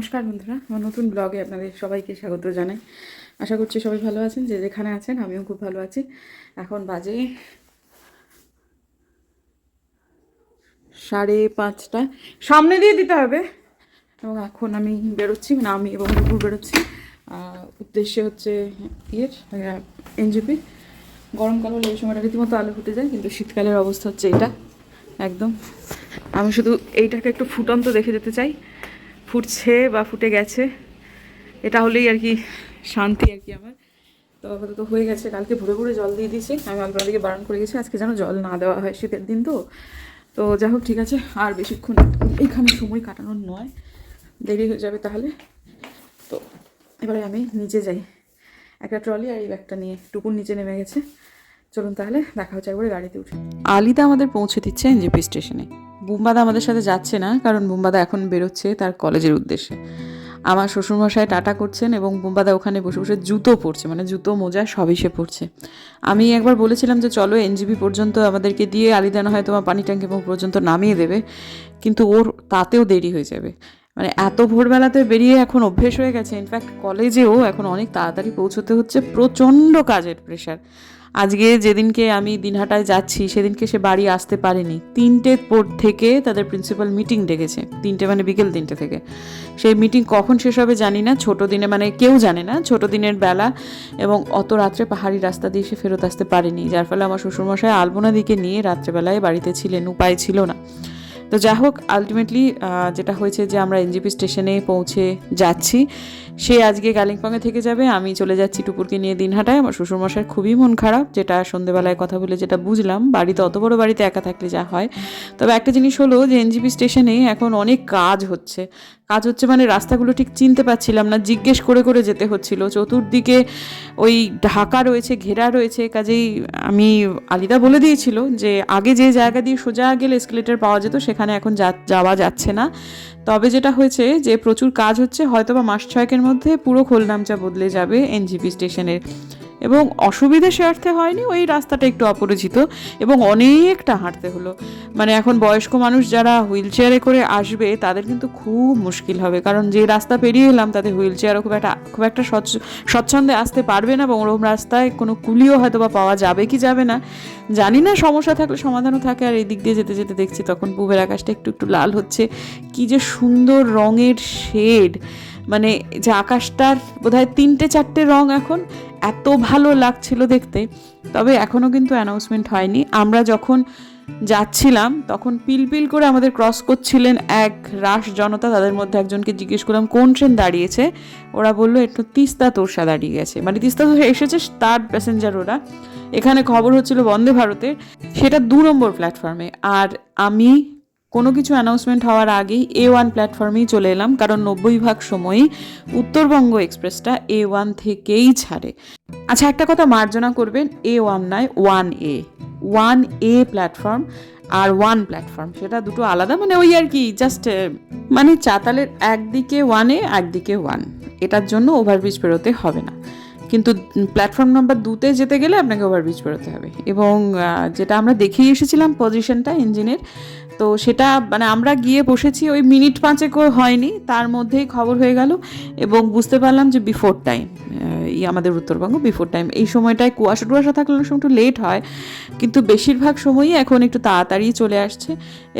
নমস্কার বন্ধুরা, আমার নতুন ব্লগে আপনাদের সবাইকে স্বাগত জানাই। আশা করছি সবাই ভালো আছেন, যে যেখানে আছেন আমিও খুব ভালো আছি। এখন বাজে সাড়ে পাঁচটা। সামনে দিয়ে দিতে হবে। এবং এখন আমি বেরোচ্ছি মানে আমি এবং দুপুর বেরোচ্ছি। উদ্দেশ্য হচ্ছে ইয়ের এনজিপি গরমকাল হলে এই সময়টা রীতিমতো আলো ফুটে যায়, কিন্তু শীতকালের অবস্থা হচ্ছে এটা, একদম। আমি শুধু এইটাকে একটু ফুটন্ত দেখে যেতে চাই। ফুটছে বা ফুটে গেছে, এটা হলেই আর কি শান্তি আর কি আমার। তো আপাতত হয়ে গেছে, কালকে ভোরে ভোরে জল দিয়ে দিয়েছি। আমি আলপনা দিকে বারণ করে গেছি, আজকে যেন জল না দেওয়া হয় শীতের দিন তো। তো যাই হোক, ঠিক আছে, আর বেশিক্ষণ এখানে সময় কাটানোর নয়, দেরি হয়ে যাবে তাহলে। তো এবারে আমি নিচে যাই, একটা ট্রলি আর এই ব্যাগটা নিয়ে, টুকুর নিচে নেমে গেছে। চলুন তাহলে, দেখা হচ্ছে একবারে গাড়িতে উঠে। আলিদা আমাদের পৌঁছে দিচ্ছে এনজিপি স্টেশনে। বুম্বাদা আমাদের সাথে যাচ্ছে না, কারণ বুম্বাদা এখন বেরোচ্ছে তার কলেজের উদ্দেশ্যে। আমার শ্বশুরমশাই টাটা করছেন এবং বুম্বাদা ওখানে বসে বসে জুতো পরছে মানে জুতো, মোজা সবই সে পরছে। আমি একবার বলেছিলাম যে, চলো এনজিবি পর্যন্ত আমাদেরকে দিয়ে আলিদানা হয় তোমার পানি ট্যাঙ্কি পর্যন্ত নামিয়ে দেবে, কিন্তু ওর তাতেও দেরি হয়ে যাবে। মানে এত ভোরবেলাতে বেরিয়ে এখন অভ্যেস হয়ে গেছে ইনফ্যাক্ট কলেজেও এখন অনেক তাড়াতাড়ি পৌঁছতে হচ্ছে প্রচণ্ড কাজের প্রেশার আজকে যেদিনকে আমি দিনহাটায় যাচ্ছি, সেদিনকে সে বাড়ি আসতে পারেনি। তিনটে পর থেকে তাদের প্রিন্সিপাল মিটিং ডেকেছে। তিনটে মানে বিকেল তিনটে থেকে। সেই মিটিং কখন শেষ হবে জানি না। ছোট দিনে মানে কেউ জানে না। ছোট দিনের বেলা এবং অত রাত্রে পাহাড়ি রাস্তা দিয়ে সে ফেরত আসতে পারেনি। যার ফলে আমার শ্বশুরমশাই আলপনা দিকে নিয়ে রাত্রেবেলায় বাড়িতে ছিলেন, উপায় ছিল না। তো যাই হোক আলটিমেটলি যেটা হয়েছে যে আমরা এনজিপি স্টেশনে পৌঁছে যাচ্ছি, সে আজকে কালিম্পংয়ে থেকে যাবে। আমি চলে যাচ্ছি টুপুরকে নিয়ে দিনহাটায়। আমার শ্বশুরমশাই খুবই মন খারাপ। যেটা সন্ধেবেলায় কথা বলে যেটা বুঝলাম। বাড়িতে, অত বড় বাড়িতে একা থাকলে যা হয়। তবে একটা জিনিস হলো যে এনজিপি স্টেশনে এখন অনেক কাজ হচ্ছে। কাজ হচ্ছে মানে রাস্তাগুলো ঠিক চিনতে পারছিলাম না। জিজ্ঞেস করে করে যেতে হচ্ছিল। চতুর্দিকে ওই ঢাকা রয়েছে, ঘেরা রয়েছে। কাজেই আমি আলিদা বলে দিয়েছিল যে আগে যে জায়গা দিয়ে সোজা গেলে এসকেলেটার পাওয়া যেত, সেখানে এখন যাওয়া যাচ্ছে না। তবে যেটা হয়েছে যে প্রচুর কাজ হচ্ছে হয়তো বা মাস ছয়েকের মধ্যে পুরো খোলনামচা বদলে যাবে এনজিপি স্টেশনের। এবং অসুবিধে সে অর্থে হয়নি, ওই রাস্তাটা একটু অপরিচিত এবং অনেকটা হাঁটতে হলো। মানে এখন বয়স্ক মানুষ যারা হুইল চেয়ারে করে আসবে, তাদের কিন্তু খুব মুশকিল হবে। কারণ যে রাস্তা পেরিয়ে এলাম, তাতে হুইল চেয়ারও খুব একটা খুব একটা স্বচ্ছ- স্বচ্ছন্দে আসতে পারবে না এবং ওরকম রাস্তায় কোনো কুলিও হয়তো বা পাওয়া যাবে কি যাবে না। জানি না, সমস্যা থাকলে সমাধানও থাকে আর এই দিক দিয়ে যেতে যেতে দেখছি তখন পুবের আকাশটা একটু একটু লাল হচ্ছে। কি যে সুন্দর রঙের শেড। মানে যে আকাশটার বোধহয় তিনটে চারটে রং এখন এত ভালো লাগছিল দেখতে, তবে এখনও কিন্তু অ্যানাউন্সমেন্ট হয়নি। আমরা যখন যাচ্ছিলাম, তখন পিলপিল করে আমাদের ক্রস করছিলেন এক রাস জনতা, তাদের মধ্যে একজনকে জিজ্ঞেস করলাম, কোন ট্রেন দাঁড়িয়েছে? ওরা বলল, একটু তিস্তা তোরসা দাঁড়িয়ে গেছে। মানে তিস্তা তোরসা এসেছে তার প্যাসেঞ্জার ওরা। এখানে খবর হচ্ছিল বন্দে ভারতের, সেটা দু নম্বর প্ল্যাটফর্মে আর আমি কোনো কিছু অ্যানাউন্সমেন্ট হওয়ার আগেই এ ওয়ান প্ল্যাটফর্মেই চলে এলাম, কারণ নব্বই ভাগ সময়ই উত্তরবঙ্গ এক্সপ্রেসটা এ ওয়ান থেকেই ছাড়ে। আচ্ছা একটা কথা মার্জনা করবেন এ ওয়ান নয় one A one A platform R one platform সেটা দুটো আলাদা মানে ওই আর কি জাস্ট মানে চাতালের একদিকে ওয়ানে একদিকে ওয়ান এটার জন্য ওভারব্রিজ পেরোতে হবে না। কিন্তু প্ল্যাটফর্ম নাম্বার দুতে যেতে গেলে আপনাকে ওভারব্রিজ পেরোতে হবে। এবং যেটা আমরা দেখেই এসেছিলাম পজিশনটা ইঞ্জিনের তো সেটা মানে আমরা গিয়ে বসেছি, ওই মিনিট পাঁচেকও হয়নি, তার মধ্যেই খবর হয়ে গেল এবং বুঝতে পারলাম যে বিফোর টাইম এই আমাদের উত্তরবঙ্গ বিফোর টাইম এই সময়টায় কুয়াশা টুয়াশা থাকলে অনেক সময় একটু লেট হয়, কিন্তু বেশিরভাগ সময়ই এখন একটু তাড়াতাড়ি চলে আসছে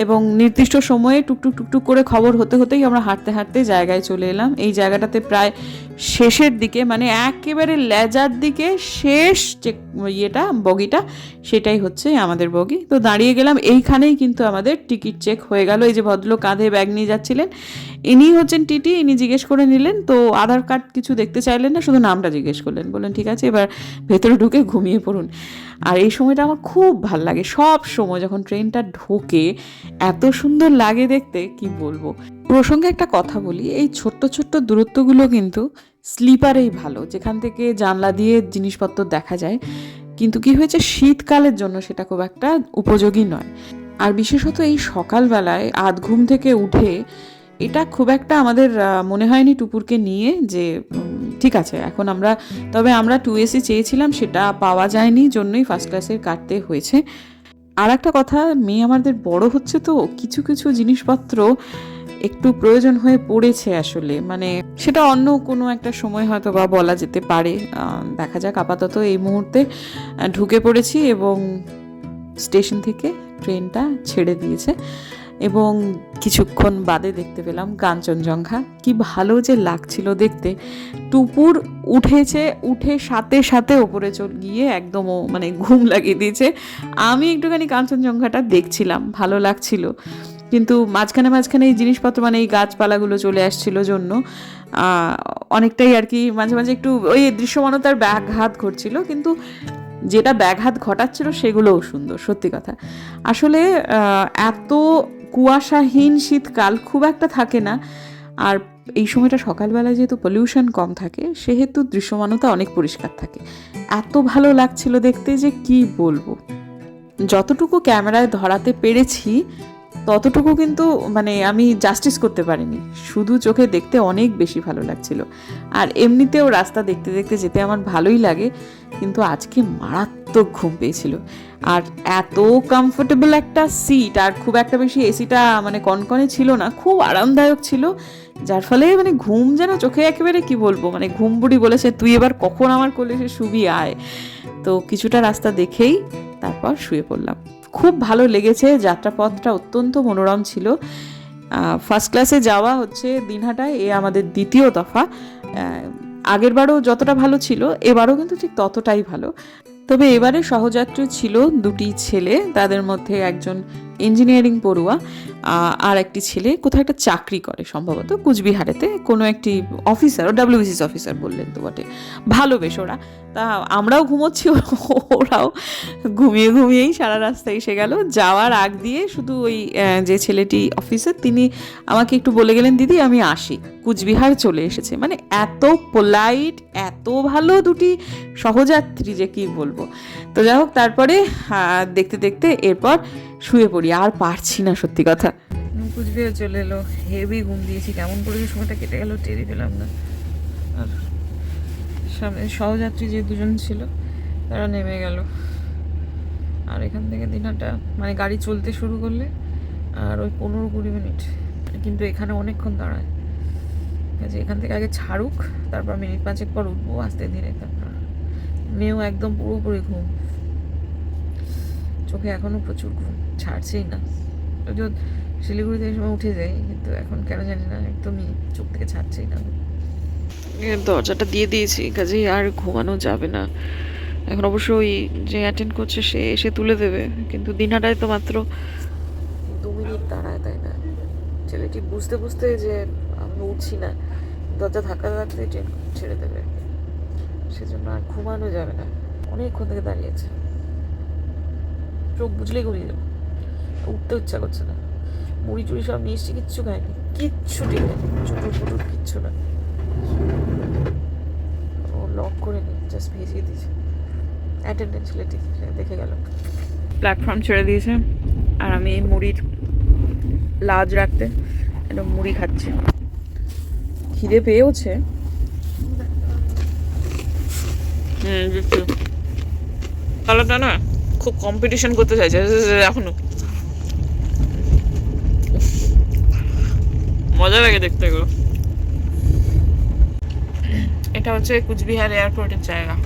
এবং নির্দিষ্ট সময়ে টুকটুক টুকটুক করে খবর হতে হতেই আমরা হাঁটতে হাঁটতে জায়গায় চলে এলাম। এই জায়গাটাতে প্রায় শেষের দিকে মানে একেবারে লেজার দিকে শেষ যে ইয়েটা, বগিটা, সেটাই হচ্ছে আমাদের বগি। তো দাঁড়িয়ে গেলাম, এইখানেই কিন্তু আমাদের টিকিট চেক হয়ে গেল। এই যে ভদ্রলোক কাঁধে ব্যাগ নিয়ে যাচ্ছিলেন। ইনি হচ্ছেন টিটি, ইনি জিজ্ঞেস করে নিলেন, তো আধার কার্ড কিছু দেখতে চাইলেন না? শুধু নামটা জিজ্ঞেস করলেন। বললেন, ঠিক আছে, এবার ভেতরে ঢুকে ঘুমিয়ে পড়ুন। আর এই সময়টা আমার খুব ভালো লাগে। সব সময় যখন ট্রেনটা ঢোকে, এত সুন্দর লাগে দেখতে, কি বলব? প্রসঙ্গে একটা কথা বলি, এই ছোট্ট ছোট্ট দূরত্বগুলো কিন্তু স্লিপারেই ভালো, যেখান থেকে জানলা দিয়ে জিনিসপত্র দেখা যায়। কিন্তু কি হয়েছে? শীতকালের জন্য সেটা খুব একটা উপযোগী নয়। আর বিশেষত এই সকালবেলায় আধ ঘুম থেকে উঠে এটা খুব একটা আমাদের মনে হয়নি টুপুরকে নিয়ে যে ঠিক আছে, এখন আমরা, তবে আমরা টু এসি চেয়েছিলাম, সেটা পাওয়া যায়নি, জন্যই ফার্স্ট ক্লাসের কাটতে হয়েছে। আর একটা কথা, মেয়ে আমাদের বড় হচ্ছে তো, কিছু কিছু জিনিসপত্র একটু প্রয়োজন হয়ে পড়েছে আসলে। মানে সেটা অন্য কোনো একটা সময় হয়তো বা বলা যেতে পারে। দেখা যাক আপাতত এই মুহূর্তে ঢুকে পড়েছি এবং স্টেশন থেকে ট্রেনটা ছেড়ে দিয়েছে এবং কিছুক্ষণ বাদে দেখতে পেলাম কাঞ্চনজঙ্ঘা। কি ভালো যে লাগছিল দেখতে। টুপুর উঠেছে, উঠে সাথে সাথে ওপরে চল, গিয়ে একদম মানে ঘুম লাগিয়ে দিয়েছে। আমি একটুখানি কাঞ্চনজঙ্ঘাটা দেখছিলাম, ভালো লাগছিল। কিন্তু মাঝখানে মাঝখানে এই জিনিসপত্র মানে এই গাছপালাগুলো চলে আসছিল জন্য অনেকটাই আর কি মাঝে মাঝে একটু ওই দৃশ্যমানতার ব্যাঘাত ঘটছিল। কিন্তু যেটা ব্যাঘাত ঘটাচ্ছিল সেগুলোও সুন্দর, সত্যি কথা। আসলে এত কুয়াশাহীন শীতকাল খুব একটা থাকে না। আর এই সময়টা সকালবেলায় যেহেতু পলিউশন কম থাকে, সেহেতু দৃশ্যমানতা অনেক পরিষ্কার থাকে। এত ভালো লাগছিল দেখতে যে কি বলব? যতটুকু ক্যামেরায় ধরাতে পেরেছি ততটুকু কিন্তু মানে আমি জাস্টিস করতে পারিনি। শুধু চোখে দেখতে অনেক বেশি ভালো লাগছিল। আর এমনিতেও রাস্তা দেখতে দেখতে যেতে আমার ভালোই লাগে, কিন্তু আজকে মারাত্মক ঘুম পেয়েছিল। আর এত কমফোর্টেবল একটা সিট আর খুব একটা বেশি এসিটা মানে কনকনে ছিল না, খুব আরামদায়ক ছিল, যার ফলে মানে ঘুম যেন চোখে একেবারে কি বলব মানে ঘুম বুড়ি বলেছে, তুই এবার কখন আমার কোলে এসে শুবি, আয়। তো কিছুটা রাস্তা দেখেই তারপর শুয়ে পড়লাম। খুব ভালো লেগেছে, যাত্রাপথটা অত্যন্ত মনোরম ছিল। ফার্স্ট ক্লাসে যাওয়া হচ্ছে দিনহাটায়, এ আমাদের দ্বিতীয় দফা। আগের বারও যতটা ভালো ছিল, এবারও কিন্তু ঠিক ততটাই ভালো। তবে এবারে সহযাত্রী ছিল দুটি ছেলে, তাদের মধ্যে একজন ইঞ্জিনিয়ারিং পড়ুয়া আর একটি ছেলে কোথাও একটা চাকরি করে সম্ভবত কুচবিহারেতে, কোনো একটি অফিসার, ও ডাব্লিউবিসিস অফিসার বললেন তো বটে। ভালো বেশ ওরা। তা আমরাও ঘুমোচ্ছি, ওরাও ঘুমিয়ে ঘুমিয়েই সারা রাস্তা এসে গেল। যাওয়ার আগ দিয়ে শুধু ওই যে ছেলেটি অফিসার, তিনি আমাকে একটু বলে গেলেন, দিদি, আমি আসি। কুচবিহার চলে এসেছে। মানে এত পোলাইট, এত ভালো দুটি সহযাত্রী যে কি বলব। তো যাই হোক, তারপরে দেখতে দেখতে এরপর শুয়ে পড়ি আর পারছি না সত্যি কথা। কুচবিহার চলে এলো হেভি ঘুম দিয়েছি কেমন করে সময়টা কেটে গেল টেরি পেলাম না। আর? সামনে সহযাত্রী যে দুজন ছিল তারা নেমে গেল। আর এখান থেকে দিনাটা মানে গাড়ি চলতে শুরু করলে আর ওই পনেরো কুড়ি মিনিট। কিন্তু এখানে অনেকক্ষণ দাঁড়ায়। কাজে এখান থেকে আগে ছাড়ুক তারপর মিনিট পাঁচেক পর উঠবো আস্তে ধীরে তারপর। মেয়েও একদম পুরোপুরি ঘুম। চোখে এখনও প্রচুর ঘুম ছাড়ছেই না। যদিও শিলিগুড়িতে এই সময় উঠে যাই কিন্তু এখন কেন জানি না একদমই চোখ থেকে ছাড়ছেই না। দরজাটা দিয়ে দিয়েছি কাজেই আর ঘুমানো যাবে না। এখন অবশ্য ওই যে অ্যাটেন্ড করছে সে এসে তুলে দেবে। কিন্তু দিনহাটায় তো মাত্র দু মিনিট দাঁড়ায় তাই না? ছেলেটি বুঝতে বুঝতে যে আমি উঠছি না দরজা ধাক্কা থাকতে ট্রেন ছেড়ে দেবে। সেজন্য আর ঘুমানো যাবে না। অনেকক্ষণ থেকে দাঁড়িয়েছে চোখ বুঝলেই ঘুরিয়ে যাব। উঠতে ইচ্ছা করছে না। মুড়ি চুড়ি সব নিয়ে এসছি কিচ্ছু খায়নি। কিচ্ছু ঠিক নেই। চুটুর ফুটুর কিচ্ছু না। ও লক করে নি জাস্ট ভিজিয়ে দিয়েছে। অ্যাটেন্ডেন্স ছেলেটি সে দেখে গেল। প্ল্যাটফর্ম ছেড়ে দিয়েছে। আর আমি মুড়ির লাজ রাখতে একটা মুড়ি খাচ্ছি। খিদে পেয়েওছে। হুম বুঝছি কালারটা না? খুব কম্পিটিশন করতে চাইছে। এখনও। মজা লাগে দেখতে এগুলো এটা হচ্ছে কুচবিহার এয়ারপোর্টের জায়গা।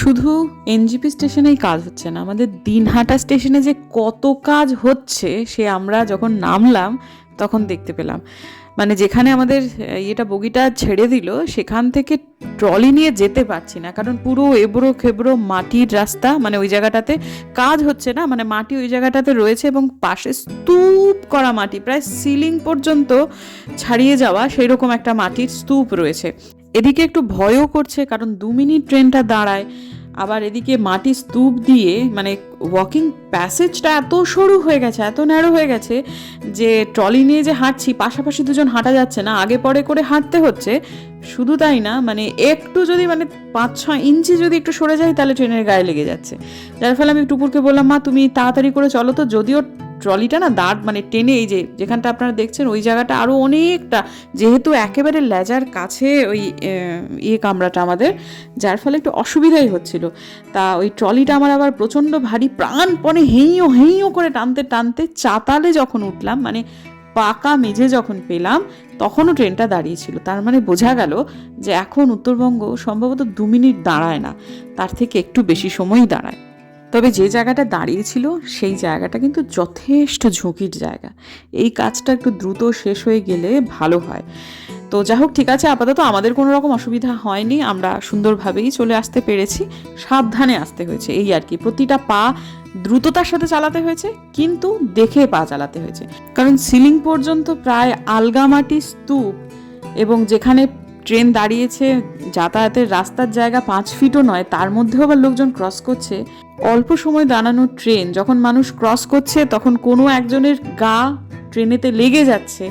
শুধু এনজিপি স্টেশনেই কাজ হচ্ছে না, আমাদের দিনহাটা স্টেশনে যে কত কাজ হচ্ছে, সে আমরা যখন নামলাম, তখন দেখতে পেলাম। মানে যেখানে আমাদের ইয়েটা বগিটা ছেড়ে দিল, সেখান থেকে ট্রলি নিয়ে যেতে পারছি না। কারণ পুরো এবড়ো খেবড়ো মাটির রাস্তা মানে ওই জায়গাটাতে কাজ হচ্ছে না মানে মাটি ওই জায়গাটাতে রয়েছে এবং পাশে স্তূপ করা মাটি, প্রায় সিলিং পর্যন্ত ছাড়িয়ে যাওয়া সেই রকম একটা মাটির স্তূপ রয়েছে। এদিকে একটু ভয়ও করছে, কারণ দু মিনিট ট্রেনটা দাঁড়ায়। আবার এদিকে মাটি স্তূপ দিয়ে মানে ওয়াকিং প্যাসেজটা এত সরু হয়ে গেছে, এত ন্যারো হয়ে গেছে যে ট্রলি নিয়ে যে হাঁটছি, পাশাপাশি দুজন হাঁটা যাচ্ছে না, আগে পরে করে হাঁটতে হচ্ছে। শুধু তাই না মানে একটু যদি মানে পাঁচ ছ ইঞ্চি যদি একটু সরে যায় তাহলে ট্রেনের গায়ে লেগে যাচ্ছে। যার ফলে আমি টুপুরকে বললাম, মা, তুমি তাড়াতাড়ি করে চলো তো, যদিও ট্রলিটা না দাঁড় মানে টেনে এই যে যেখানটা আপনারা দেখছেন, ওই জায়গাটা আরও অনেকটা, যেহেতু একেবারে লেজার কাছে ওই ইয়ে কামরাটা আমাদের, যার ফলে একটু অসুবিধাই হচ্ছিল। তা ওই ট্রলিটা আমার আবার প্রচণ্ড ভারী, প্রাণপণে হেঁইও হেঁইও করে টানতে টানতে চাতালে যখন উঠলাম মানে পাকা মেঝে যখন পেলাম, তখনও ট্রেনটা দাঁড়িয়েছিল। তার মানে বোঝা গেল যে এখন উত্তরবঙ্গ সম্ভবত দু মিনিট দাঁড়ায় না, তার থেকে একটু বেশি সময়ই দাঁড়ায়। তবে যে জায়গাটা দাঁড়িয়েছিল সেই জায়গাটা কিন্তু যথেষ্ট ঝুঁকির জায়গা। এই কাজটা একটু দ্রুত শেষ হয়ে গেলে ভালো হয়। তো যাই হোক, ঠিক আছে, আপাতত আমাদের কোনো রকম অসুবিধা হয়নি। আমরা সুন্দরভাবেই চলে আসতে পেরেছি। সাবধানে আসতে হয়েছে। এই আর কি, প্রতিটা পা দ্রুততার সাথে চালাতে হয়েছে, কিন্তু দেখে পা চালাতে হয়েছে। কারণ সিলিং পর্যন্ত প্রায় আলগামাটি স্তূপ এবং যেখানে ট্রেন দাঁড়িয়েছে, যাতায়াতের রাস্তার জায়গা পাঁচ ফিটও নয়, তার মধ্যেও আবার লোকজন ক্রস করছে। অল্প সময় দাঁড়ানো ট্রেন যখন মানুষ ক্রস করছে, তখন কোনো একজনের গা ট্রেনেতে লেগে যাচ্ছে।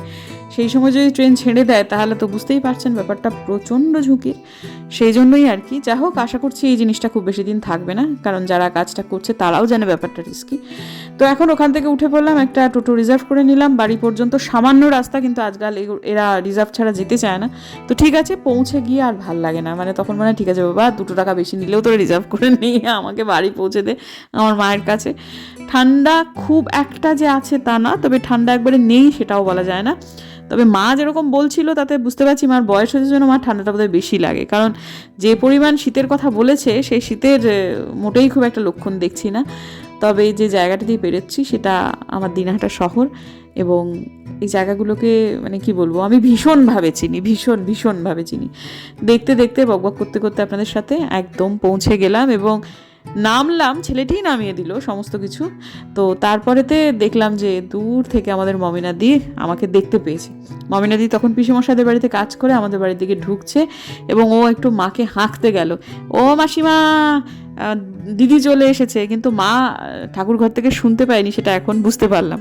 সেই সময় যদি ট্রেন ছেড়ে দেয়, তাহলে তো বুঝতেই পারছেন ব্যাপারটা প্রচণ্ড ঝুঁকির। সেই জন্যই আর কি, যা হোক, আশা করছি এই জিনিসটা খুব বেশি দিন থাকবে না, কারণ যারা কাজটা করছে তারাও জানে ব্যাপারটা রিস্কি তো এখন ওখান থেকে উঠে পড়লাম, একটা টোটো রিজার্ভ করে নিলাম, বাড়ি পর্যন্ত সামান্য রাস্তা, কিন্তু আজকাল এরা রিজার্ভ ছাড়া যেতে চায় না। তো ঠিক আছে, পৌঁছে গিয়ে আর ভালো লাগে না মানে তখন মানে ঠিক আছে বাবা, দুটো টাকা বেশি নিলেও তো রিজার্ভ করে নিয়ে আমাকে বাড়ি পৌঁছে দে, আমার মায়ের কাছে। ঠান্ডা খুব একটা যে আছে তা না, তবে ঠান্ডা একবারে নেই সেটাও বলা যায় না। তবে মা যেরকম বলছিল, তাতে বুঝতে পারছি মার বয়স হয়েছে জন্য মার ঠান্ডাটা বোধহয় বেশি লাগে। কারণ যে পরিমাণ শীতের কথা বলেছে, সেই শীতের মোটেই খুব একটা লক্ষণ দেখছি না। তবে যে জায়গাটা দিয়ে বেরোচ্ছি, সেটা আমার দিনহাটা শহর এবং এই জায়গাগুলোকে মানে কি বলব, আমি ভীষণভাবে চিনি, ভীষণ, ভীষণভাবে চিনি। দেখতে দেখতে, বকবক করতে করতে আপনাদের সাথে একদম পৌঁছে গেলাম এবং নামলাম ছেলেটিই নামিয়ে দিল সমস্ত কিছু। তো তারপরেতে দেখলাম যে দূর থেকে আমাদের মমিনাদি আমাকে দেখতে পেয়েছে। মমিনাদি তখন পিসেমশাদের বাড়িতে কাজ করে আমাদের বাড়ির দিকে ঢুকছে এবং ও একটু মাকে হাঁকতে গেল। ও মাসিমা দিদি চলে এসেছে, কিন্তু মা ঠাকুর ঘর থেকে শুনতে পায়নি সেটা এখন বুঝতে পারলাম।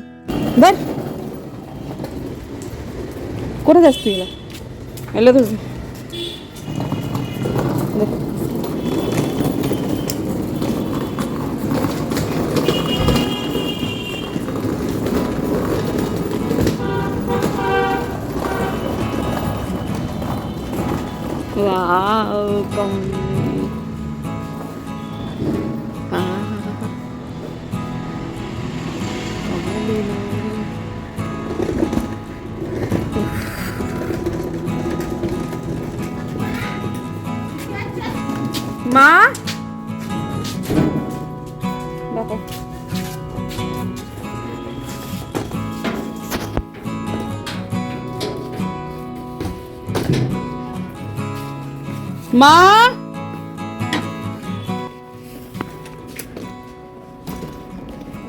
করে যাস তুই এলো তো। দেখ। Wow, con...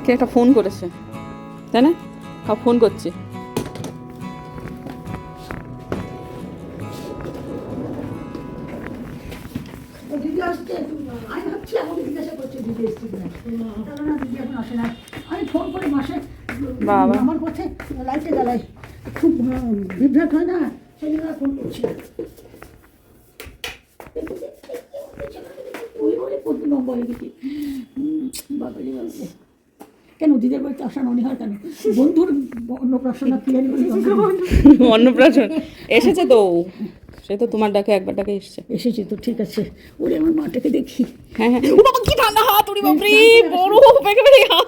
কে একটা ফোন করেছে? তাই না? কাউ ফোন করছে। বাবা। আমার কাছে লাইটে জ্বালাই খুব বিভ্রাট হয় না? সেই জন্য ফোন করছি। ওই বলে কত নম্বর হয়ে গেছি হুম, বাবারে বাবারে কেন? দিদির বাড়িতে আসা মনে হয় কেন? বন্ধুর অন্নপ্রাশনা এসেছে তো সে তো তোমার ডাকে একবার ডাকে এসছে। এসেছি তো ঠিক আছে। ওরে আমার মাটাকে দেখি। হ্যাঁ হ্যাঁ। কি ঠান্ডা হাত ওরে বাপরে বড় একেবারে হাত।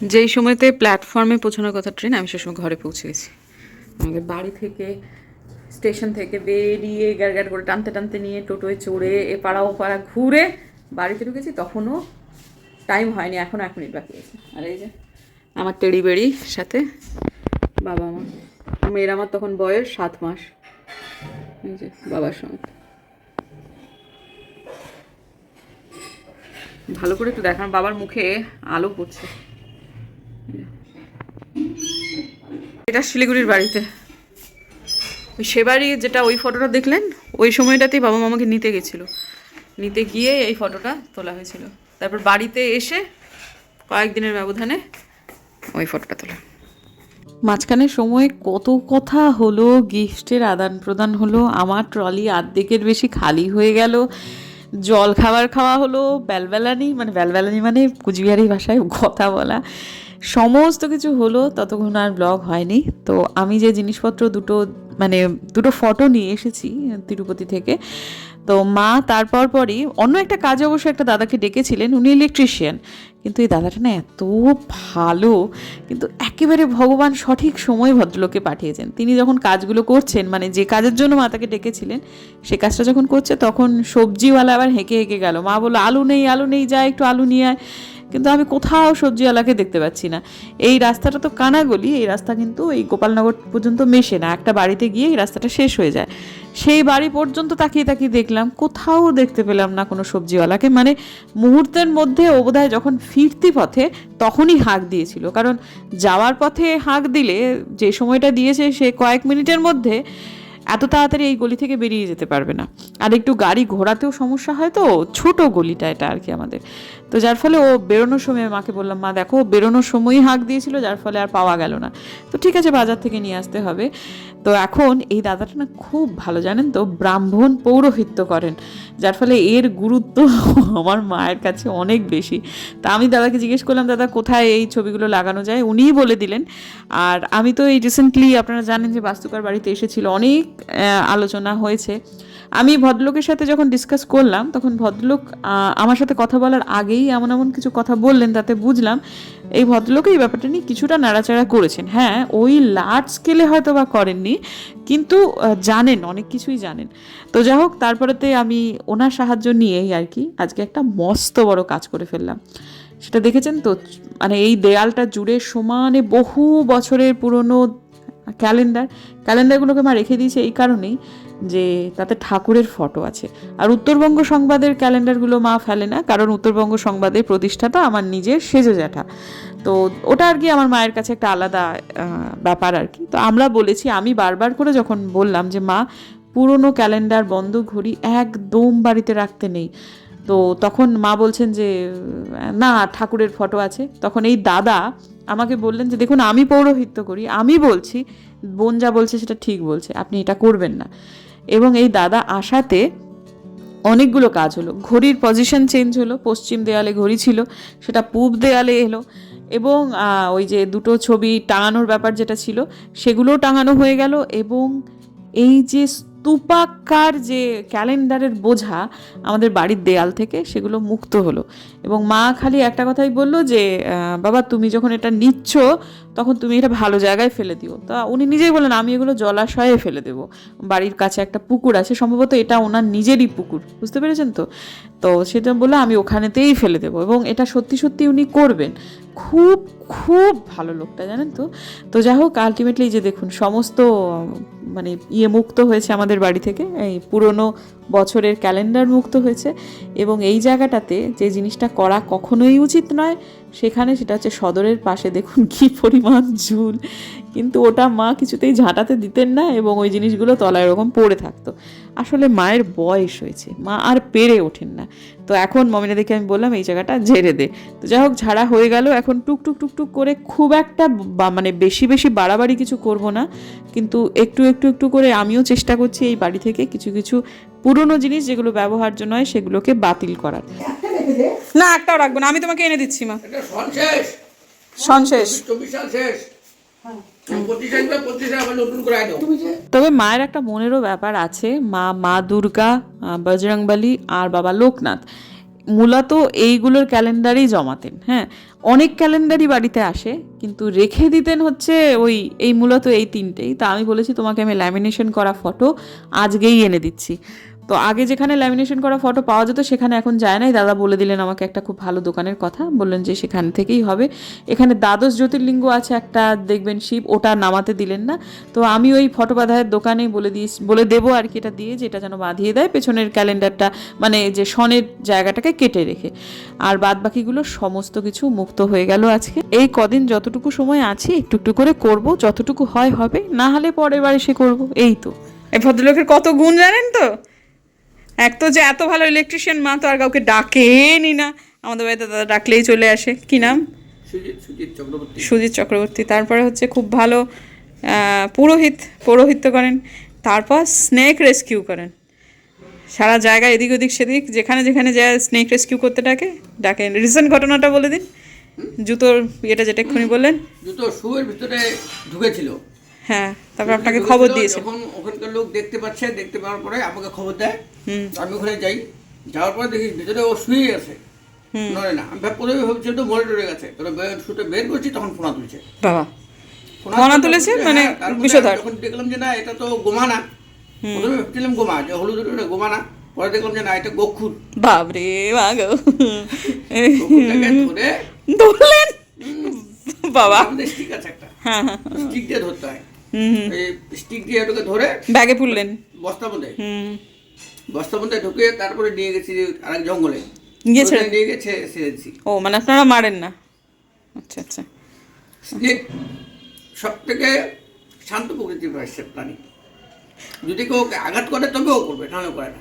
যেই সময়তে প্ল্যাটফর্মে পৌঁছানোর কথা ট্রেন আমি সে সময় ঘরে পৌঁছে গেছি। আমাদের বাড়ি থেকে স্টেশন থেকে বেরিয়ে গ্যার গ্যার করে টানতে টানতে নিয়ে টোটোয় চড়ে এ পাড়া ও পাড়া ঘুরে বাড়িতে ঢুকেছি। তখনও টাইম হয়নি এখনও এক মিনিট বাকি আছে। আর এই যে আমার টেড়ি বেড়ি সাথে বাবা মা। মেয়ের আমার তখন বয়স সাত মাস। এই যে বাবার সঙ্গে। ভালো করে একটু দেখান, বাবার মুখে আলো পড়ছে। এটা শিলিগুড়ির বাড়িতে। ওই সে বাড়ি যেটা ওই ফটোটা দেখলেন, ওই সময়টাতেই বাবা মামাকে নিতে গেছিল। নিতে গিয়ে এই ফটোটা তোলা হয়েছিল। তারপর বাড়িতে এসে কয়েকদিনের ব্যবধানে ওই ফটোটা তোলা। মাঝখানে সময় কত কথা হলো, গিফটের আদান প্রদান হলো, আমার ট্রলি আর্ধেকের বেশি খালি হয়ে গেল, জল খাবার খাওয়া হলো বেলবেলানি মানে বেলবেলানি মানে কুচবিহারি ভাষায় কথা বলা, সমস্ত কিছু হলো, ততক্ষণ আর ব্লগ হয়নি। তো আমি যে জিনিসপত্র দুটো মানে দুটো ফটো নিয়ে এসেছি তিরুপতি থেকে তো মা তারপর পরই অন্য একটা কাজে অবশ্য একটা দাদাকে ডেকেছিলেন, উনি ইলেকট্রিশিয়ান কিন্তু এই দাদাটা না এত ভালো, কিন্তু একেবারে ভগবান সঠিক সময় ভদ্রলোকে পাঠিয়েছেন। তিনি যখন কাজগুলো করছেন মানে যে কাজের জন্য মা তাকে ডেকেছিলেন, সে কাজটা যখন করছে, তখন সবজিওয়ালা আবার হেঁকে হেঁকে গেল। মা বলল, আলু নেই আলু নেই, যা একটু আলু নিয়ে আয়। কিন্তু আমি কোথাও সবজিওয়ালাকে দেখতে পাচ্ছি না। এই রাস্তাটা তো কানাগলি, এই রাস্তা কিন্তু এই গোপালনগর পর্যন্ত মেশে না। একটা বাড়িতে গিয়ে এই রাস্তাটা শেষ হয়ে যায়। সেই বাড়ি পর্যন্ত তাকিয়ে তাকিয়ে দেখলাম, কোথাও দেখতে পেলাম না কোনো সবজিওয়ালাকে মানে মুহূর্তের মধ্যে ও বোধহয় যখন ফিরতি পথে, তখনই হাঁক দিয়েছিল। কারণ যাওয়ার পথে হাঁক দিলে, যে সময়টা দিয়েছে সে কয়েক মিনিটের মধ্যে এত তাড়াতাড়ি এই গলি থেকে বেরিয়ে যেতে পারবে না। আর একটু গাড়ি ঘোরাতেও সমস্যা হয় তো, ছোট গলিটা এটা আর কি আমাদের। তো যার ফলে ও বেরোনোর সময় মাকে বললাম, মা, দেখো বেরোনোর সময়ই হাঁক দিয়েছিল, যার ফলে আর পাওয়া গেল না। তো ঠিক আছে, বাজার থেকে নিয়ে আসতে হবে। তো এখন এই দাদাটা না খুব ভালো, জানেন তো, ব্রাহ্মণ পৌরোহিত্য করেন, যার ফলে এর গুরুত্ব আমার মায়ের কাছে অনেক বেশি। তা আমি দাদাকে জিজ্ঞেস করলাম, দাদা, কোথায় এই ছবিগুলো লাগানো যায়? উনিই বলে দিলেন। আর আমি তো এই রিসেন্টলি আপনারা জানেন যে বাস্তুকার বাড়িতে এসেছিল, অনেক আলোচনা হয়েছে। আমি ভদ্রলোকের সাথে যখন ডিসকাস করলাম, তখন ভদ্রলোক আমার সাথে কথা বলার আগেই এমন এমন কিছু কথা বললেন তাতে বুঝলাম এই ভদ্রলোক এই ব্যাপারটা নিয়ে কিছুটা নাড়াচাড়া করেছেন। হ্যাঁ ওই লার্জ স্কেলে হয়তো বা করেননি, কিন্তু জানেন, অনেক কিছুই জানেন। তো যাই হোক, তারপরেতে আমি ওনার সাহায্য নিয়েই আর কি আজকে একটা মস্ত বড় কাজ করে ফেললাম। সেটা দেখেছেন তো? মানে এই দেয়ালটা জুড়ে সমানে বহু বছরের পুরনো ক্যালেন্ডার ক্যালেন্ডারগুলোকে মা রেখে দিয়েছে এই কারণেই। যে তাতে ঠাকুরের ফটো আছে। আর উত্তরবঙ্গ সংবাদের ক্যালেন্ডারগুলো মা ফেলে না, কারণ উত্তরবঙ্গ সংবাদের প্রতিষ্ঠাতা আমার নিজের সেজো জ্যাঠা। তো ওটা আর কি আমার মায়ের কাছে একটা আলাদা ব্যাপার আর কি। তো আমরা বলেছি, আমি বারবার করে যখন বললাম যে, মা, পুরনো ক্যালেন্ডার বন্ধ ঘড়ি একদম বাড়িতে রাখতে নেই। তো তখন মা বলছেন যে, না, ঠাকুরের ফটো আছে। তখন এই দাদা আমাকে বললেন যে, দেখুন, আমি পৌরোহিত্য করি। আমি বলছি, বোন যা বলছে সেটা ঠিক বলছে, আপনি এটা করবেন না। এবং এই দাদা আসাতে অনেকগুলো কাজ হলো। ঘড়ির পজিশন চেঞ্জ হলো, পশ্চিম দেয়ালে ঘড়ি ছিল, সেটা পূব দেয়ালে এলো এবং ওই যে দুটো ছবি টাঙানোর ব্যাপার যেটা ছিল, সেগুলোও টাঙানো হয়ে গেল এবং এই যে স্তূপাকার যে ক্যালেন্ডারের বোঝা আমাদের বাড়ির দেয়াল থেকে, সেগুলো মুক্ত হলো এবং মা খালি একটা কথাই বলল যে বাবা তুমি যখন এটা নিচ্ছ তখন তুমি এটা ভালো জায়গায় ফেলে দিও। তা উনি নিজেই বলেন আমি এগুলো জলাশয়ে ফেলে দেবো। বাড়ির কাছে একটা পুকুর আছে, সম্ভবত এটা ওনার নিজেরই পুকুর। বুঝতে পেরেছেন তো? তো সেটা বলে আমি ওখানেতেই ফেলে দেবো। এবং এটা সত্যি সত্যি উনি করবেন। খুব খুব ভালো লোকটা, জানেন তো? তো যাই হোক আলটিমেটলি যে দেখুন, সমস্ত মানে ইয়ে মুক্ত হয়েছে আমাদের বাড়ি থেকে। এই পুরনো বছরের ক্যালেন্ডার মুক্ত হয়েছে। এবং এই জায়গাটাতে যে জিনিসটা করা কখনোই উচিত নয় সেখানে সেটা হচ্ছে সদরের পাশে, দেখুন কি পরিমাণ ঝুল। কিন্তু ওটা মা কিছুতেই ঝাঁটাতে দিতেন না এবং ওই জিনিসগুলো তলায় এরকম পড়ে থাকতো। আসলে মায়ের বয়স হয়েছে, মা আর পেরে ওঠেন না। তো এখন মমিনা দেখে আমি বললাম, এই জায়গাটা ঝেড়ে দে। তো যাই হোক, ঝাড়া হয়ে গেল। এখন টুক টুক টুক টুক করে খুব একটা মানে বেশি বেশি বাড়াবাড়ি কিছু করব না। কিন্তু একটু একটু একটু করে আমিও চেষ্টা করছি এই বাড়ি থেকে কিছু কিছু পুরনো জিনিস যেগুলো ব্যবহার্য নয় সেগুলোকে বাতিল করার। না একটাও রাখব না আমি তোমাকে এনে দিচ্ছি মা। সনশেষ। তবে মায়ের একটা মনেরও ব্যাপার আছে মা মা দুর্গা বজরংবলী আর বাবা লোকনাথ। মূলত এইগুলোর ক্যালেন্ডারই জমাতেন হ্যাঁ। অনেক ক্যালেন্ডারই বাড়িতে আসে কিন্তু রেখে দিতেন হচ্ছে ওই এই মূলত এই তিনটেই। তা আমি বলেছি তোমাকে আমি ল্যামিনেশন করা ফটো আজকেই এনে দিচ্ছি। তো আগে যেখানে ল্যামিনেশন করা ফটো পাওয়া যেত, সেখানে এখন যায় নাই। দাদা বলে দিলেন আমাকে একটা খুব ভালো দোকানের কথা। বললেন যে সেখান থেকেই হবে। এখানে দ্বাদশ জ্যোতির্লিঙ্গ আছে একটা, দেখবেন শিব, ওটা নামাতে দিলেন না। তো আমি ওই ফটো বাঁধায়ের দোকানেই বলে দিই বলে দেবো আর কি এটা দিয়ে যেটা যেন বাঁধিয়ে দেয়। পেছনের ক্যালেন্ডারটা মানে যে সনের জায়গাটাকে কেটে রেখে। আর বাদ বাকিগুলো সমস্ত কিছু মুক্ত হয়ে গেল আজকে। এই কদিন যতটুকু সময় আছে, একটু একটু করে করব। যতটুকু হয়, হবে। না হলে পরের বার এসে করব। এই তো। এই ভদ্রলোকের কত গুণ জানেন তো? এক তো যে এত ভালো ইলেকট্রিশিয়ান মা তো আর কাউকে ডাকেনি না। আমাদের বাড়িতে দাদা ডাকলেই চলে আসে। কি নাম? সুজিত চক্রবর্তী। তারপরে হচ্ছে খুব ভালো পুরোহিত পৌরোহিত্য করেন। তারপর স্নেক রেস্কিউ করেন। সারা জায়গা এদিক ওদিক সেদিক যেখানে যেখানে যায় স্নেক রেস্কিউ করতে ডাকে ডাকেন রিসেন্ট ঘটনাটা বলে দিন। জুতোর ইয়েটা যেটা এক্ষুনি বললেন। জুতো শুয়ের ভিতরে ঢুকেছিল। হ্যাঁ তারপর আপনাকে খবর দিয়েছে। যখন ওখানকার লোক দেখতে পাচ্ছে দেখতে পাওয়ার পরে আমাকে খবর দেয়। আমি ওখানে যাই। যাওয়ার পরে দেখি ভিতরে ও শুয়ে আছে। নড়ে না। আমি প্রথমে ভাবছি তো মরে টরে গেছে। তবে শুতে বের করছি তখন ফোনা তুলছে। বাবা। ফোনা তুলেছে? হ্যাঁ, মানে বিষধর? যখন দেখলাম যে না এটা তো গোমা না। প্রথমে ভাবছিলাম গোমা যে হলুদ হলুদ গোমা না। পরে দেখলাম যে না এটা গক্ষুর। বাবরে ধরে ধরলেন? বাবা। স্টিক আছে একটা। হ্যাঁ হ্যাঁ। স্টিক দিয়ে ধরতে হয়। স্টিক দিয়ে এটাকে ধরে ব্যাগে পুরলেন বস্তার মধ্যে হুম। বস্তার মধ্যে ঢুকে তারপরে নিয়ে গেছি আরেক জঙ্গলে। নিয়ে ছেড়ে নিয়ে গেছে ছেড়েছি ও মানে আপনারা মারেন না? আচ্ছা আচ্ছা। স্নেক সব থেকে শান্ত প্রকৃতির প্রাণী- প্রাণী। যদি কেউ আঘাত করে তবে ও করবে নাহলে করে না।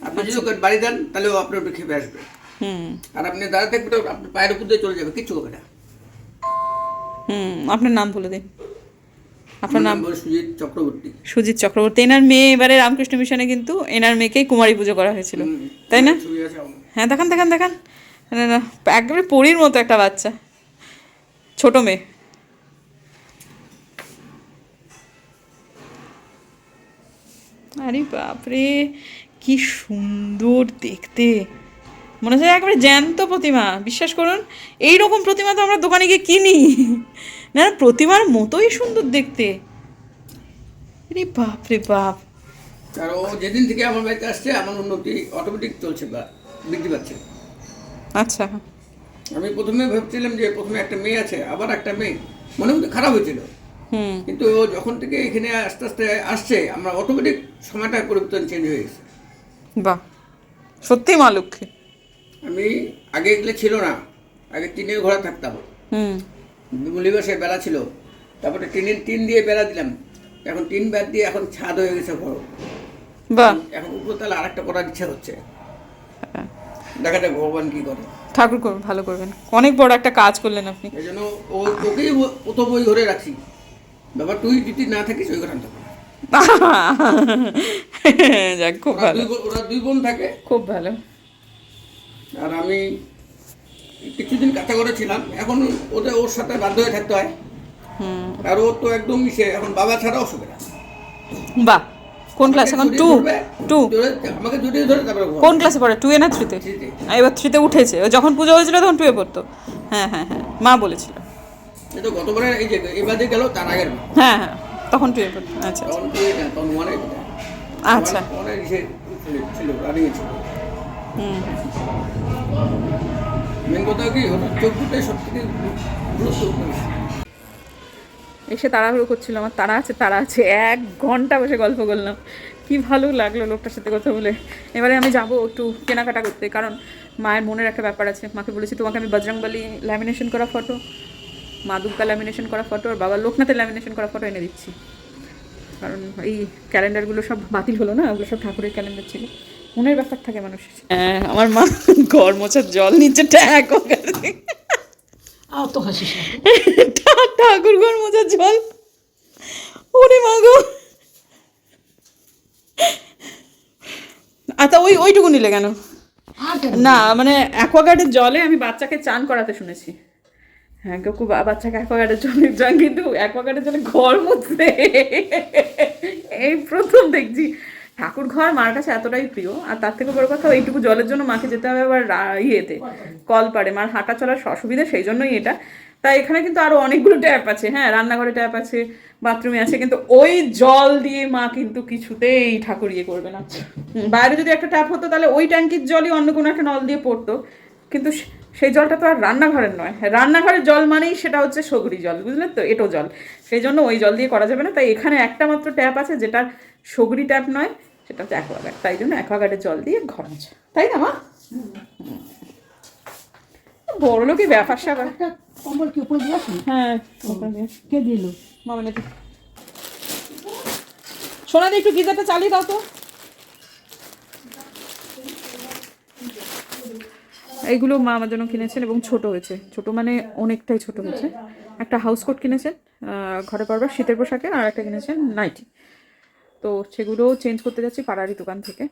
আপনি যদি ওকে বাড়ি দেন তাহলে ও আপনার উপরে খেপে আসবে। হুম। আর আপনি দাঁড়া থাকবে তো আপনার পায়ের উপর দিয়ে চলে যাবে কিচ্ছু হবে না। হুম আপনার নাম বলে দিন। আপনার নাম? সুজিত চক্রবর্তী। সুজিত চক্রবর্তী। এনার মেয়ে এবারে রামকৃষ্ণ মিশনে কিন্তু এনার মেয়েকেই কুমারী পুজো করা হয়েছিল। তাই না। হ্যাঁ দেখান দেখান দেখান। একেবারে পরীর মতো একটা বাচ্চা। ছোট মেয়ে। আরে বাপরে কি সুন্দর দেখতে। মনে হচ্ছে একেবারে জ্যান্ত প্রতিমা বিশ্বাস করুন। এই রকম প্রতিমা তো আমরা দোকানে গিয়ে কিনি। না প্রতিমার মতোই সুন্দর দেখতে। আরে বাপরে বাপ। আর ও যেদিন থেকে আমার বাড়িতে আসছে আমার উন্নতি অটোমেটিক চলছে বা বৃদ্ধি পাচ্ছে। আচ্ছা। আমি প্রথমে ভাবছিলাম যে প্রথমে একটা মেয়ে আছে আবার একটা মেয়ে। মনে মধ্যে খারাপ হয়েছিল। কিন্তু যখন থেকে এখানে আস্তে আস্তে আসছে আমরা অটোমেটিক সময়টা পরিবর্তন চেঞ্জ হয়ে গেছে। বাহ। সত্যি মা লক্ষ্মী। আমি আগে এগুলো ছিল না আগে টিনের ঘরে থাকতাম। হুম। মুলিবাসে বেড়া ছিল। তারপরে টিনের টিন দিয়ে বেড়া দিলাম। এখন টিন ব্যাট দিয়ে এখন ছাদ হয়ে গেছে বাহ। এখন উপরতলা আরেকটা করার ইচ্ছা হচ্ছে। দেখা যাক ভগবান কি করে। ঠাকুর করবেন ভালো করবেন। অনেক বড় একটা কাজ করলেন আপনি। এই জন্য ও ওকেই ও- প্রথম ওই ধরে রাখছি। ব্যাপার তুই যদি না থাকিস ওই ঘরে আনতে না। যাক খুব ভালো। ওরা দুই বোন থাকে। খুব ভালো। আর আমি কিছুদিন কাঁচা করে ছিলাম। এখন ওদের ওর সাথে বাধ্য হয়ে থাকতে হয়। আর ও তো একদম মিশে এখন বাবা ছাড়া অসুবিধা। বাহ। কোন ক্লাস এখন টু টু আমাকে জড়িয়ে ধরে তারপরে কোন ক্লাসে পড়ে? টু এ না থ্রিতে। এবার থ্রিতে উঠেছে। যখন পুজো হয়েছিল তখন টুয়ে পড়তো। হ্যাঁ হ্যাঁ হ্যাঁ। মা বলেছিল। তো গতবারে এই যে এবারে গেল তার আগের হ্যাঁ হ্যাঁ। তখন টুয়ে পড়তো। আচ্ছা আচ্ছা। আচ্ছা। হুম। মেন কথা কি ওটা চোখ দুটোই সব থেকে গুরুত্বপূর্ণ। এসে তাড়াহুড়ো করছিল আমার তারা আছে তারা আছে। এক ঘণ্টা বসে গল্প করলাম। কি ভালো লাগল লোকটার সাথে কথা বলে। এবারে আমি যাব একটু কেনাকাটা করতে, কারণ মায়ের মনের একটা ব্যাপার আছে। মাকে বলেছি, তোমাকে আমি বজরংবলী ল্যামিনেশন করা ফটো মা দুর্গা ল্যামিনেশন করা ফটো আর বাবা লোকনাথের ল্যামিনেশন করা ফটো এনে দিচ্ছি। কারণ এই ক্যালেন্ডারগুলো সব বাতিল হলো না? ওগুলো সব ঠাকুরের ক্যালেন্ডার ছিল। মনের ব্যাপার থাকে মানুষের হ্যাঁ আমার মা ঘর মোছার জল নিচে ট্যাক তো হাসিস ঠাকুর ঘর মোছার জল। ওরে মা গো। আচ্ছা ওই ওইটুকু নিলে কেন? কেন না মানে অ্যাকোয়াগার্ডের জলে আমি বাচ্চাকে চান করাতে শুনেছি। হ্যাঁ কেউ খুব বাচ্চাকে অ্যাকোয়াগার্ডের জলে চান কিন্তু অ্যাকোয়াগার্ডের জলে ঘর মুছতে। এই প্রথম দেখছি। ঠাকুর ঘর মার কাছে এতটাই প্রিয়, আর তার থেকে বড় কথা এইটুকু জলের জন্য মাকে যেতে হবে আবার ইয়েতে কল পাড়ে মার হাঁটা চলার অসুবিধা সেই জন্যই এটা। তাই এখানে কিন্তু আরও অনেকগুলো ট্যাপ আছে হ্যাঁ রান্নাঘরে ট্যাপ আছে, বাথরুমে আছে, কিন্তু ওই জল দিয়ে মা কিন্তু কিছুতেই ঠাকুর ইয়ে করবে না। বাইরে যদি একটা ট্যাপ হতো তাহলে ওই ট্যাঙ্কির জলই অন্য কোনো একটা নল দিয়ে পড়তো। কিন্তু সেই জলটা তো আর রান্নাঘরের নয়। রান্নাঘরের জল মানেই সেটা হচ্ছে সগরি জল বুঝলেন তো? এটো জল। সেই জন্য ওই জল দিয়ে করা যাবে না। তাই এখানে একটা মাত্র ট্যাপ আছে যেটা সগরি ট্যাপ নয় সেটা হচ্ছে অ্যাকোয়াগার্ড তাই জন্য অ্যাকোয়াগার্ডের জল দিয়ে ঘর তাই না মা? বড় লোকই ব্যাপার স্যাপার। কম্বল কি উপরে দিয়ে হ্যাঁ কে দিল? মামা নাকি সোনা দিয়ে একটু গিজারটা চালিয়ে দাও তো। এইগুলো মা আমার জন্য কিনেছেন এবং ছোট হয়েছে। ছোট মানে অনেকটাই ছোট হয়েছে। একটা হাউস কোট কিনেছেন ঘরে পরবার শীতের পোশাকে আর একটা কিনেছেন নাইটি তো সেগুলোও চেঞ্জ করতে যাচ্ছি পাড়ারি দোকান থেকে।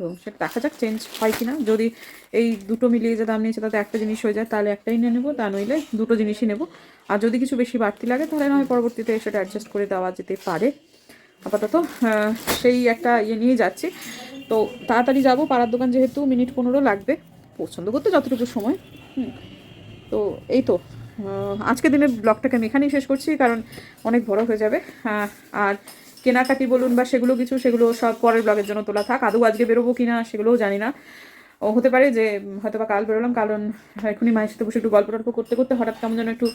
তো সেটা দেখা যাক চেঞ্জ হয় কি না যদি এই দুটো মিলিয়ে যে দাম নিয়েছে তাতে একটা জিনিস হয়ে যায় তাহলে একটাই নিয়ে নেব তা নইলে দুটো জিনিসই নেব। আর যদি কিছু বেশি বাড়তি লাগে তাহলে নয় পরবর্তীতে সেটা অ্যাডজাস্ট করে দেওয়া যেতে পারে। আপাতত সেই একটা ইয়ে নিয়ে যাচ্ছি। তো তাড়াতাড়ি যাব পাড়ার দোকান যেহেতু মিনিট পনেরো লাগবে পছন্দ করতে যতটুকু সময়। তো এই তো আহ, আজকের দিনের ব্লগটাকে আমি এখানেই শেষ করছি কারণ অনেক বড় হয়ে যাবে। আর কেনাকাটি বলুন বা সেগুলো কিছু, সেগুলো সব পরের ব্লগের জন্য তোলা থাক। আদৌ আজকে বেরোবো কি না সেগুলোও জানি না। ও হতে পারে যে হয়তো বা কাল বেরোলাম, কারণ এখনই মায়ের সাথে বসে একটু গল্প টল্প করতে করতে হঠাৎ কেমন যেন একটু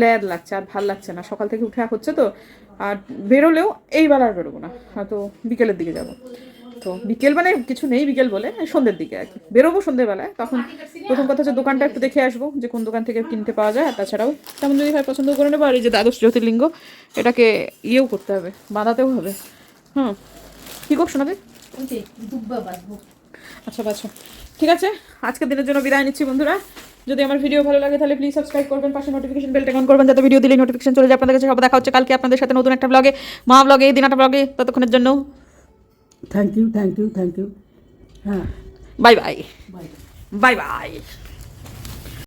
ল্যাদ লাগছে, আর ভালো লাগছে না। সকাল থেকে উঠে হচ্ছে তো, আর বেরোলেও এই আর বেরোবো না। হয়তো বিকেলের দিকে যাব। তো বিকেল মানে কিছু নেই, বিকেল বলে সন্ধ্যের দিকে আর কি। বেরোবো সন্ধ্যেবেলায় তখন প্রথম কথা হচ্ছে দোকানটা একটু দেখে আসব, যে কোন দোকান থেকে কিনতে পাওয়া যায়, আর তাছাড়াও তেমন যদি হয় পছন্দ করে নেব, আর এই যে দ্বাদশ জ্যোতির্লিঙ্গ, এটাকে ইয়েও করতে হবে, বাঁধাতেও হবে। হুম। কী করছ না আচ্ছা বাচ্চা ঠিক আছে, আজকের দিনের জন্য বিদায় নিচ্ছি বন্ধুরা। যদি আমার ভিডিও ভালো লাগে তাহলে প্লিজ সাবস্ক্রাইব করবেন, পাশে নোটিফিকেশন বেলটা অন করবেন, যাতে ভিডিও দিলে নোটিফিকেশন চলে যায়। আপনাদের কাছে সব দেখা হচ্ছে, কালকে আপনাদের সাথে নতুন একটা ব্লগে মা ব্লগে দিনাটা ব্লগে ততক্ষণের জন্য thank you thank you thank you হ্যাঁ bye bye bye bye bye